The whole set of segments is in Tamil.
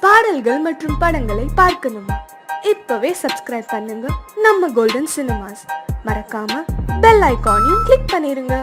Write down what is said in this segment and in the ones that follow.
பாடல்கள் மற்றும் படங்களை பார்க்கணுமா. இப்பவே சப்ஸ்கிரைப் பண்ணுங்க. நம்ம கோல்டன் சினிமாஸ் மறக்காம பெல் ஐகானையும் கிளிக் பண்ணிருங்க.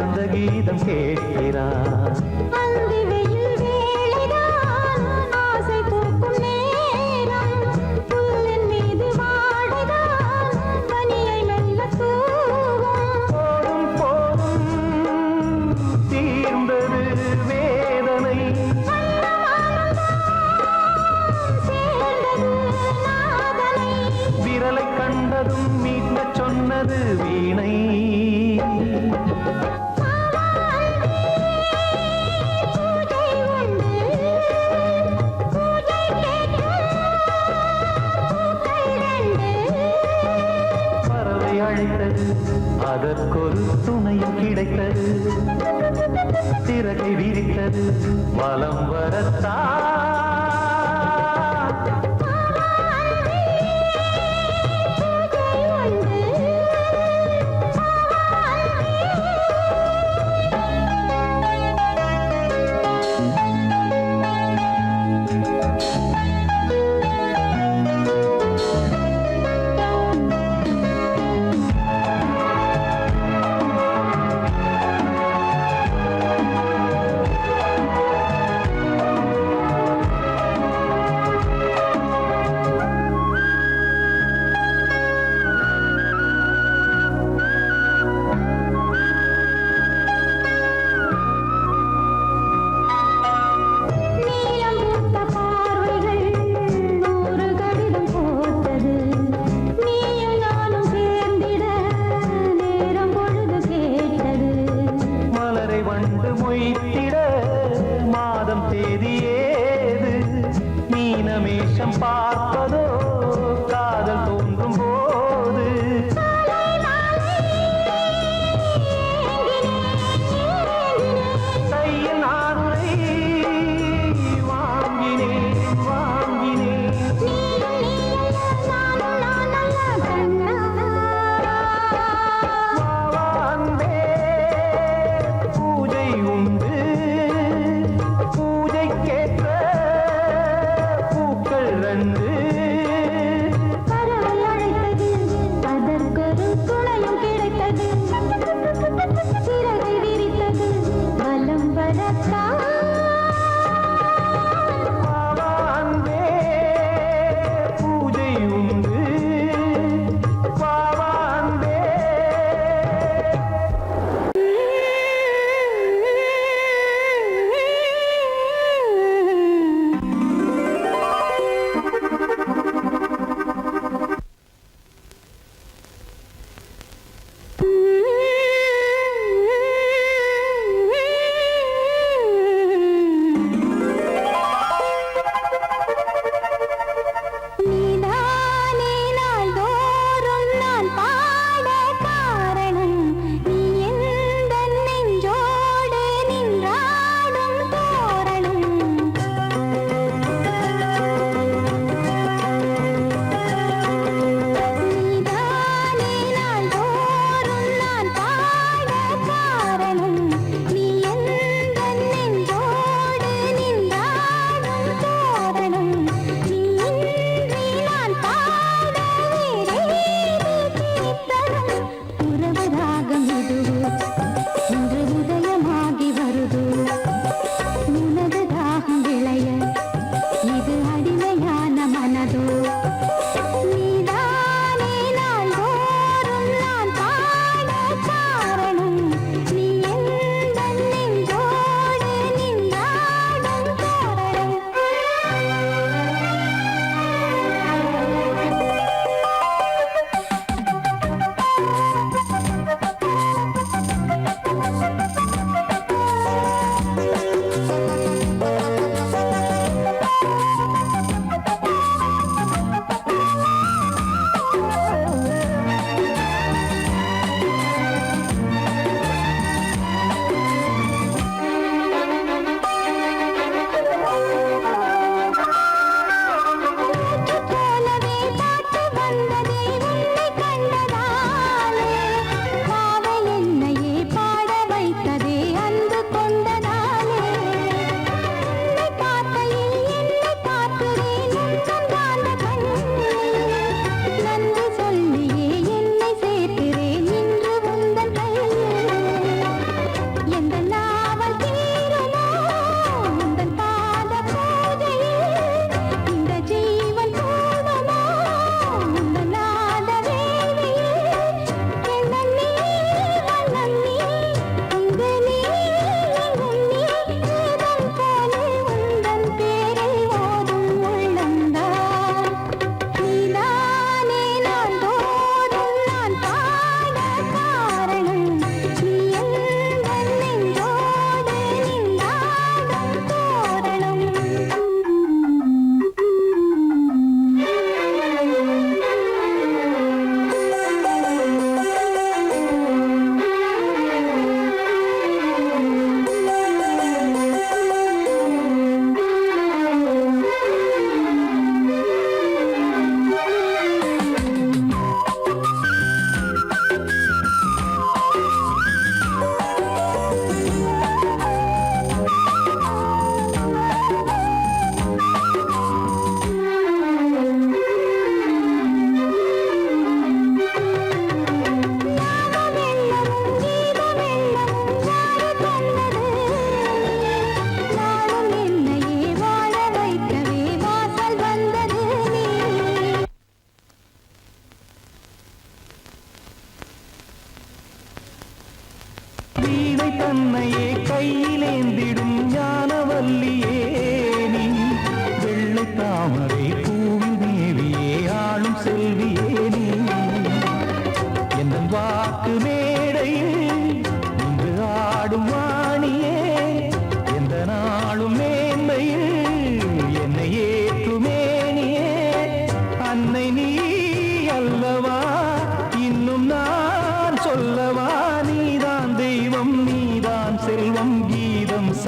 வசந்த கீதம் கேட்கிறார் கண்டதும் மீட்க சொன்னது வீணை. அதற்கொரு துணை கிடைத்தது. சிறகை விரித்தது. வலம் வரத்தான்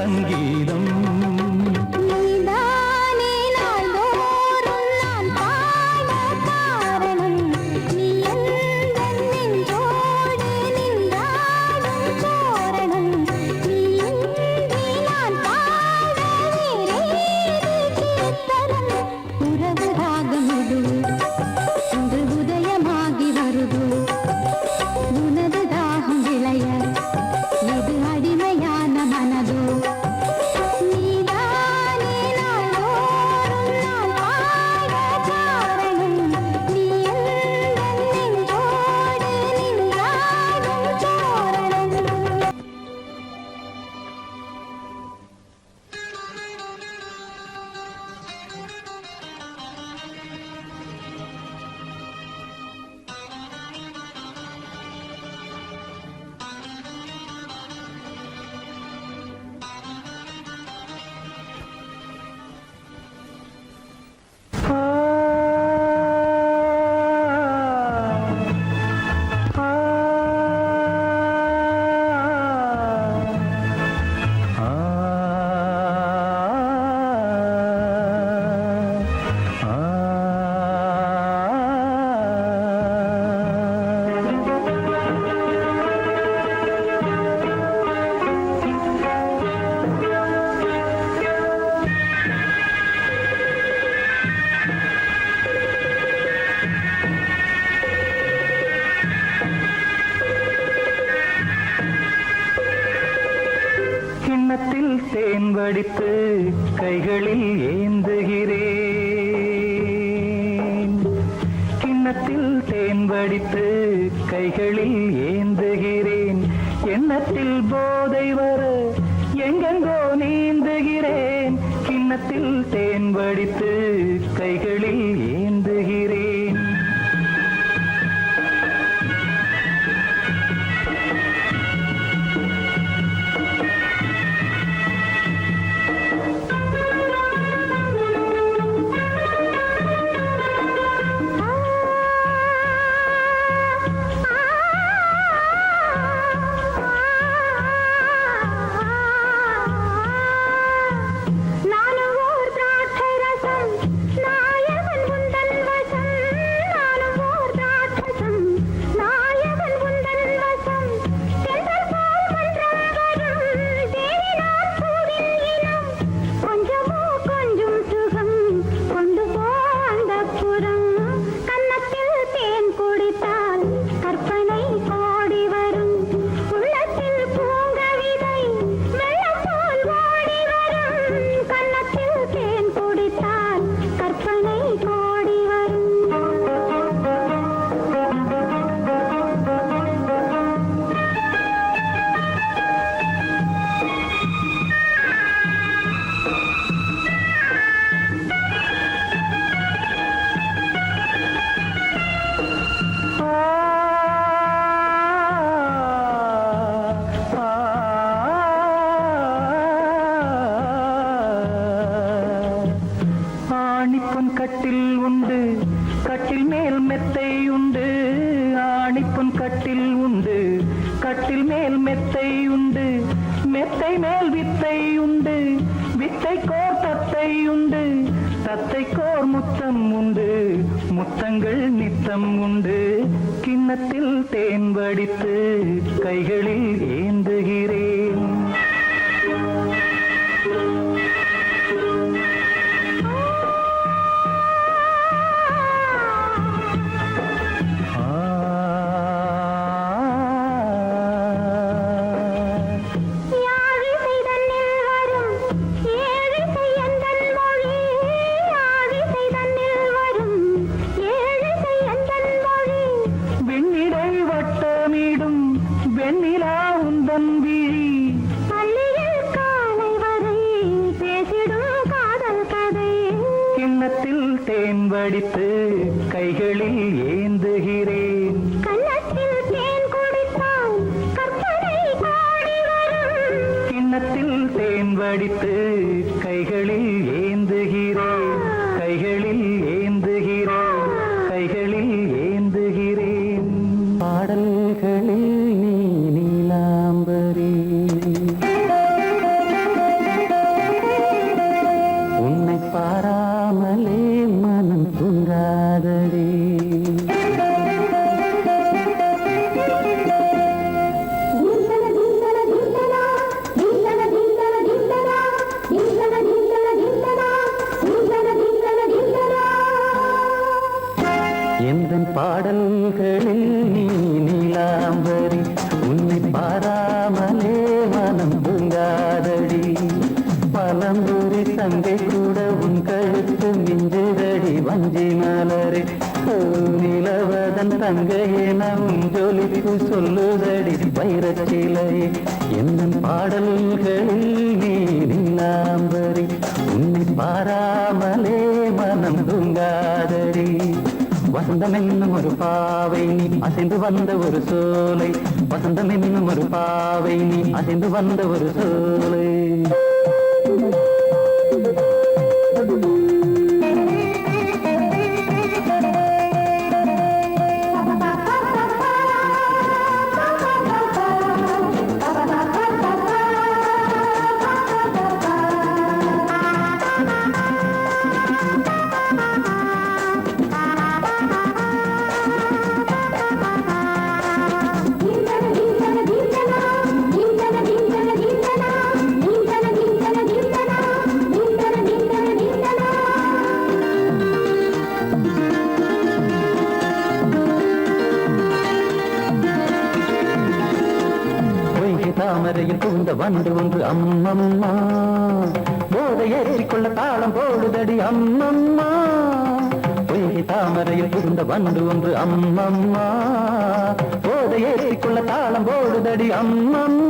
സംഗീതം வருகிறேன் கட்டில் உண்டு கட்டில் மேல் மெத்தை உண்டு. ஆணிப்பொன் கட்டில் உண்டு கட்டில் மேல் மெத்தை உண்டு. மெத்தை மேல் வித்தை உண்டு வித்தை கோர் தத்தை உண்டு. தத்தை கோர் முத்தம் உண்டு முத்தங்கள் நித்தம் உண்டு. கிண்ணத்தில் தேன் வடித்து கைகளில் ஏன் எந்தன் பாடல்களில் நீ நில்லாம்பரி உன்னை பாராமலே மனம் தூங்காதடி. வசந்தம் என்னும் ஒரு பாவை நீ அசைந்து வந்த ஒரு சோலை. வசந்தம் என்னும் ஒரு பாவை நீ அசைந்து வந்த ஒரு சோலை. கொள்ள வண்டு ஒன்று அம்மம்மா. போதை ஏற்றிக்கொள்ள தாளம் போடுதடி அம்மம்மா. பொய்கை தாமரையில் புகுந்த வண்டு ஒன்று அம்மம்மா. போதை ஏற்றிக்கொள்ள தாளம் போடுதடி அம்மம்மா.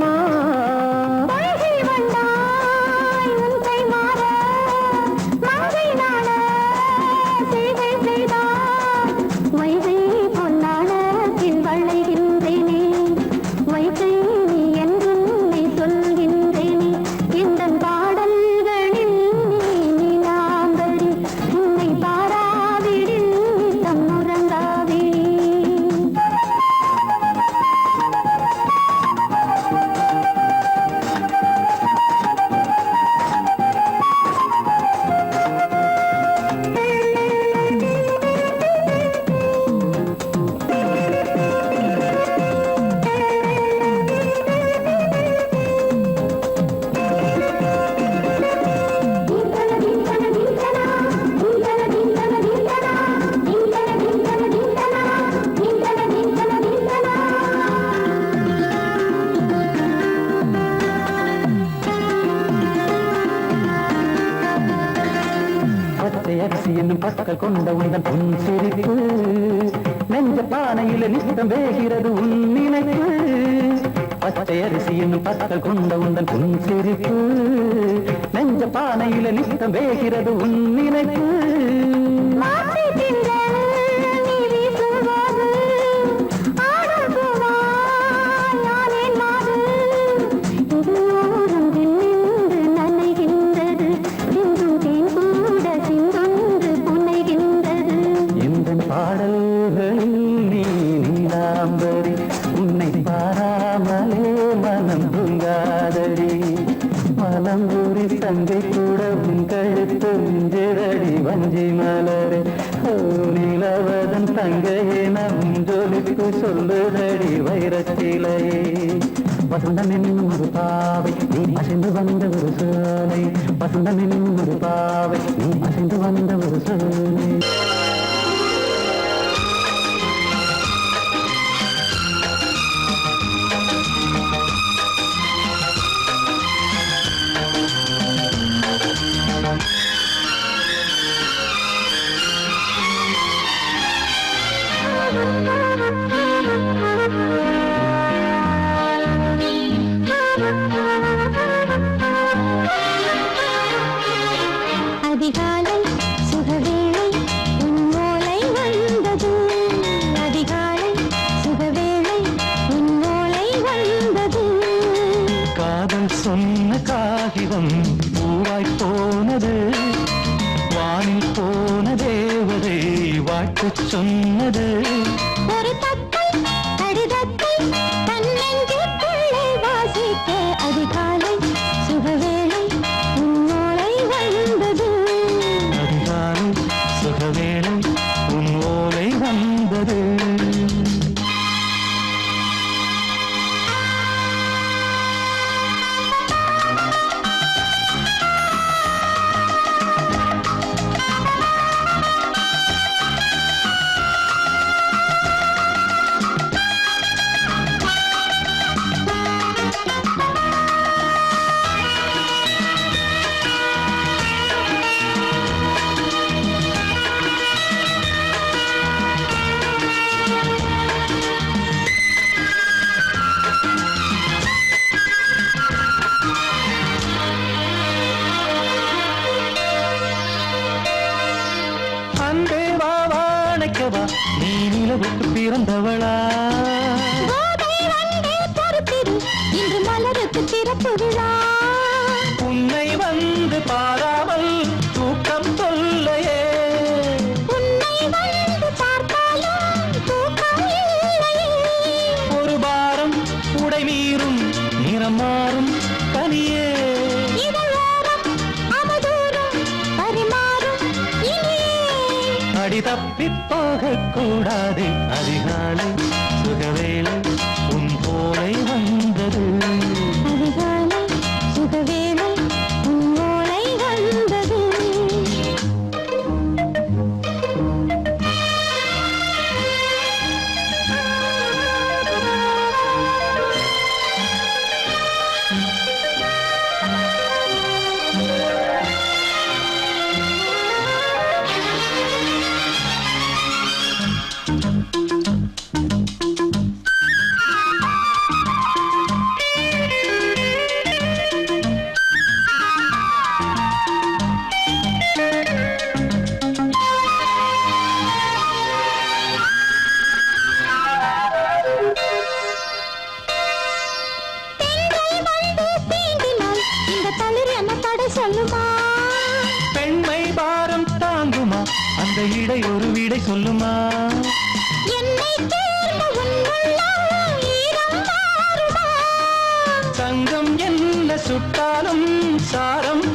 அதன் பொன் சிரிப்பு நெஞ்ச பானையில நித்தம் வேகிறது உன் நினைப்பு. பச்சை அரிசி என்னும் பத்தல் கொண்ட உந்தன் பொன் சிரிப்பு நெஞ்ச பானையில நித்தம் வேகிறது உன் கோதைய விட்டு பிறந்தவளா இன்று மலருக்கு திறப்பு விழா. കൂടാതെ சொல்லுமா? தங்கம் என்ன சுட்டாலும் சாரம்